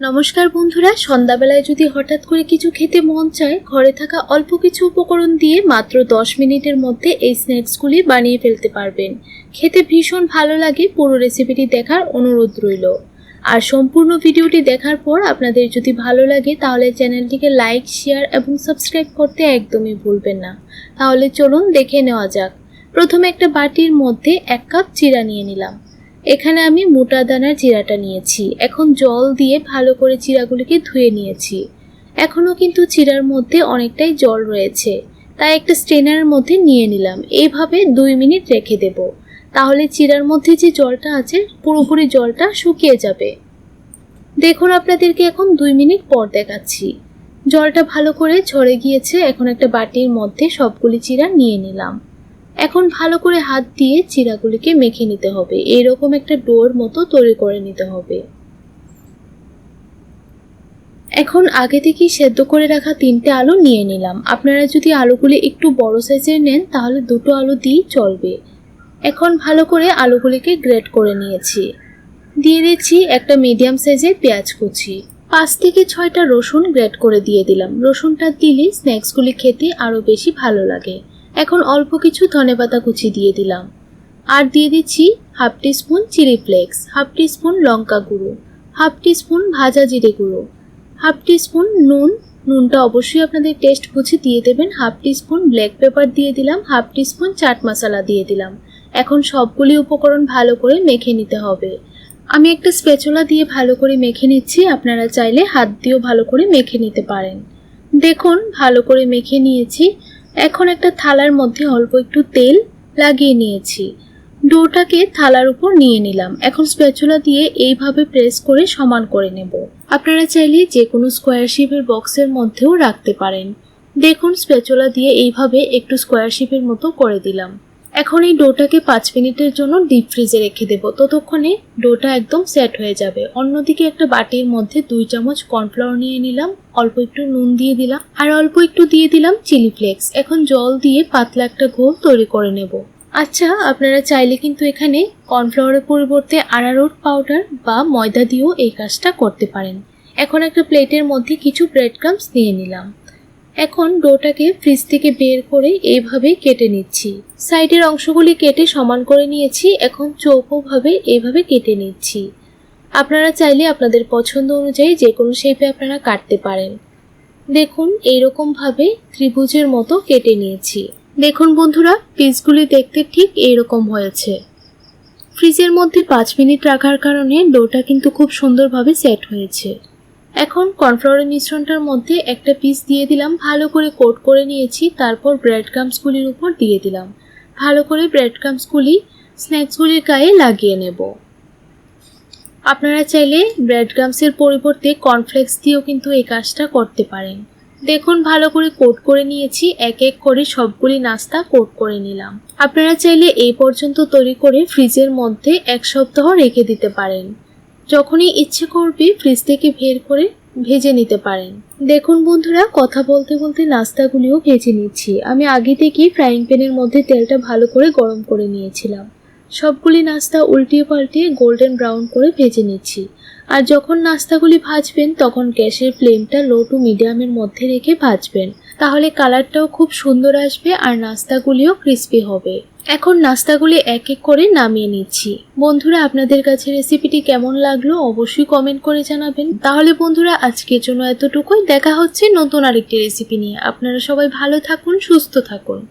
নমস্কার বন্ধুরা, সন্ধ্যাবেলায় যদি হঠাৎ করে কিছু খেতে মন চায়, ঘরে থাকা অল্প কিছু উপকরণ দিয়ে মাত্র দশ মিনিটের মধ্যে এই স্ন্যাক্সগুলি বানিয়ে ফেলতে পারবেন। খেতে ভীষণ ভালো লাগে, পুরো রেসিপিটি দেখার অনুরোধ রইল। আর সম্পূর্ণ ভিডিওটি দেখার পর আপনাদের যদি ভালো লাগে, তাহলে চ্যানেলটিকে লাইক, শেয়ার এবং সাবস্ক্রাইব করতে একদমই ভুলবেন না। তাহলে চলুন দেখে নেওয়া যাক। প্রথমে একটা বাটির মধ্যে এক কাপ চিরা নিয়ে নিলাম। এখানে আমি মোটা দানার চিরাটা নিয়েছি। এখন জল দিয়ে ভালো করে চিরাগুলিকে ধুয়ে নিয়েছি। এখনও কিন্তু চিরার মধ্যে অনেকটাই জল রয়েছে। তাই একটা স্ট্রেনারের মধ্যে নিয়ে নিলাম। এইভাবে দুই মিনিট রেখে দেব। তাহলে চিরার মধ্যে যে জলটা আছে, পুরোপুরি জলটা শুকিয়ে যাবে। দেখুন আপনাদেরকে এখন দুই মিনিট পর দেখাচ্ছি। জলটা ভালো করে ঝরে গিয়েছে। এখন একটা বাটির মধ্যে সবগুলি চিরা নিয়ে নিলাম। এখন ভালো করে হাত দিয়ে চিরাগুলিকে মেখে নিতে হবে। এরকম একটা ডোর মতো তৈরি করে নিতে হবে। এখন আগে থেকেই সেদ্ধ করে রাখা তিনটে আলু নিয়ে নিলাম। আপনারা যদি আলুগুলি একটু বড় সাইজের নেন, তাহলে দুটো আলু দিয়েই চলবে। এখন ভালো করে আলুগুলিকে গ্রেট করে নিয়েছি। দিয়ে দিচ্ছি একটা মিডিয়াম সাইজের পেঁয়াজ কুচি। পাঁচ থেকে ছয়টা রসুন গ্রেট করে দিয়ে দিলাম। রসুনটা দিলে স্ন্যাক্সগুলি খেতে আরও বেশি ভালো লাগে। এখন অল্প কিছু ধনেপাতা কুচি দিয়ে দিলাম। আর দিয়ে দিচ্ছি half teaspoon chilli flakes, half teaspoon লঙ্কা গুঁড়ো, হাফ টিস্পুন ভাজা জিরে গুঁড়ো, হাফ টিস্পুন নুন। নুনটা অবশ্যই আপনাদের টেস্ট বুঝে দিয়ে দেবেন। হাফ টিস্পুন ব্ল্যাক পেপার দিয়ে দিলাম, হাফ টিস্পুন চাট মশলা দিয়ে দিলাম। এখন সবগুলি উপকরণ ভালো করে মেখে নিতে হবে। আমি একটা স্পেচুলা দিয়ে ভালো করে মেখে নিচ্ছি, আপনারা চাইলে হাত দিয়েও ভালো করে মেখে নিতে পারেন। দেখুন, ভালো করে মেখে নিয়েছি। এখন একটা থালার মধ্যে অল্প একটু তেল লাগিয়ে নিয়েছি। ডোটাকে থালার উপর নিয়ে নিলাম। এখন স্প্যাচুলা দিয়ে এইভাবে প্রেস করে সমান করে নেব। আপনারা চাইলে যে কোনো স্কোয়ার শেপের বক্সের মধ্যেও রাখতে পারেন। দেখুন, স্প্যাচুলা দিয়ে এইভাবে একটু স্কোয়ার শেপের মতো করে দিলাম। এখন এই ডোটাকে পাঁচ মিনিটের জন্য ডিপ ফ্রিজে রেখে দেবো। ততক্ষণে ডোটা একদম সেট হয়ে যাবে। অন্যদিকে একটা বাটির মধ্যে দুই চামচ কর্নফ্লাওয়ার নিয়ে নিলাম, অল্প একটু নুন দিয়ে দিলাম, আর অল্প একটু দিয়ে দিলাম চিলি ফ্লেক্স এখন জল দিয়ে পাতলা একটা ঘোল তৈরি করে নেব। আচ্ছা আপনারা চাইলে কিন্তু এখানে কর্নফ্লাওয়ারের পরিবর্তে আরারোট পাউডার বা ময়দা দিয়েও এই কাজটা করতে পারেন। এখন একটা প্লেটের মধ্যে কিছু ব্রেড ক্রামস নিয়ে নিলাম। এখন ডোটাকে ফ্রিজ থেকে বের করে এইভাবে কেটে নিচ্ছি। সাইডের অংশগুলি কেটে সমান করে নিয়েছি, এখন চৌকোভাবে এইভাবে কেটে নিচ্ছি। আপনারা চাইলে আপনাদের পছন্দ অনুযায়ী যে কোনো শেপে আপনারা কাটতে পারেন। দেখুন, এইরকমভাবে ত্রিভুজের মতো কেটে নিয়েছি। দেখুন বন্ধুরা পিসগুলি দেখতে ঠিক এইরকম হয়েছে। ফ্রিজের মধ্যে পাঁচ মিনিট রাখার কারণে ডোটা কিন্তু খুব সুন্দরভাবে সেট হয়েছে। এখন কর্নফ্লাওয়ারের মিশ্রণটার মধ্যে একটা পিস দিয়ে দিলাম, ভালো করে কোট করে নিয়েছি, তারপর ব্রেড ক্রামসগুলির উপর দিয়ে দিলাম। ভালো করে ব্রেড ক্রামসগুলি স্ন্যাক্সগুলির গায়ে লাগিয়ে নেব। আপনারা চাইলে ব্রেড ক্রামসের পরিবর্তে কর্নফ্লেক্স দিয়েও কিন্তু এই কাজটা করতে পারেন। দেখুন, ভালো করে কোট করে নিয়েছি, এক এক করে সবগুলি নাস্তা কোট করে নিলাম। আপনারা চাইলে এই পর্যন্ত তৈরি করে ফ্রিজের মধ্যে এক সপ্তাহ রেখে দিতে পারেন। যখনই ইচ্ছে করবে ফ্রিজ থেকে বের করে ভেজে নিতে পারেন। দেখুন বন্ধুরা, কথা বলতে বলতে নাস্তাগুলিও ভেজে নিচ্ছি। আমি আগে থেকেই ফ্রাইং প্যানের মধ্যে তেলটা ভালো করে গরম করে নিয়েছিলাম। সবগুলি নাস্তা উল্টিয়ে পাল্টিয়ে গোল্ডেন ব্রাউন করে ভেজে নিচ্ছি। আর যখন নাস্তাগুলি ভাজবেন, তখন গ্যাসের ফ্লেমটা লো টু মিডিয়ামের মধ্যে রেখে ভাজবেন। তাহলে কালারটাও খুব সুন্দর আসবে আর নাস্তাগুলিও ক্রিস্পি হবে। এখন নাস্তাগুলি এক এক করে নামিয়ে নিচ্ছি। বন্ধুরা, আপনাদের কাছে রেসিপিটি কেমন লাগল অবশ্যই কমেন্ট করে জানাবেন। তাহলে বন্ধুরা, আজকের জন্য এতটুকুই। দেখা হচ্ছে নতুন আরেকটি রেসিপি নিয়ে। আপনারা সবাই ভালো থাকুন, সুস্থ থাকুন।